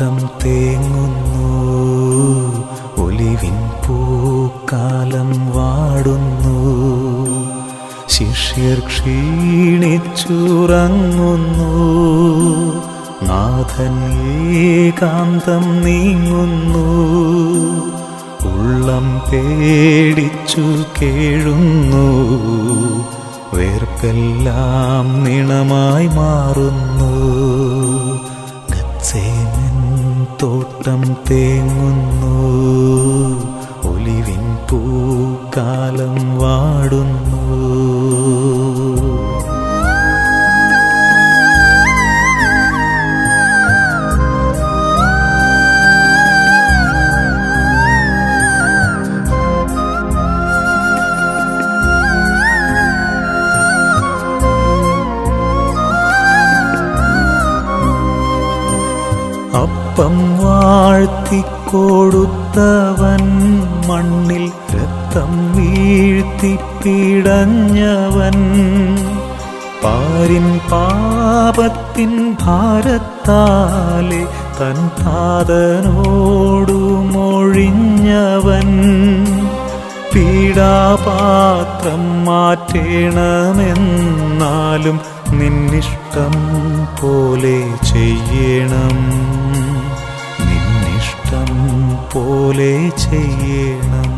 നോട്ടം തേങ്ങുന്നു. ഒലിവിൻ പൂക്കാലം വാടുന്നു. ശിഷ്യർ ക്ഷീണിച്ചുറങ്ങുന്നു. നാഥൻ ഏകാന്തം നീങ്ങുന്നു. ഉള്ളം പേടിച്ചു കേഴുന്നു. വേർക്കെല്ലാം നിണമായി മാറുന്നു. തോട്ടം തേങ്ങുന്നു. ഒലിവിൻ പൂക്കാലം വാടുന്നു. അപ്പം വാഴ്ത്തിക്കൊടുത്തവൻ മണ്ണിൽ രക്തം വീഴ്ത്തിപ്പിടഞ്ഞവൻ പാരിൻ പാപത്തിൻ ഭാരത്താലെ തൻ താതനോടു മൊഴിഞ്ഞവൻ പീഡാപാത്രം മാറ്റേണമെന്നാലും നിന്നിഷ്ടം പോലെ ചെയ്യണം. പോലെ ചെയ്യണം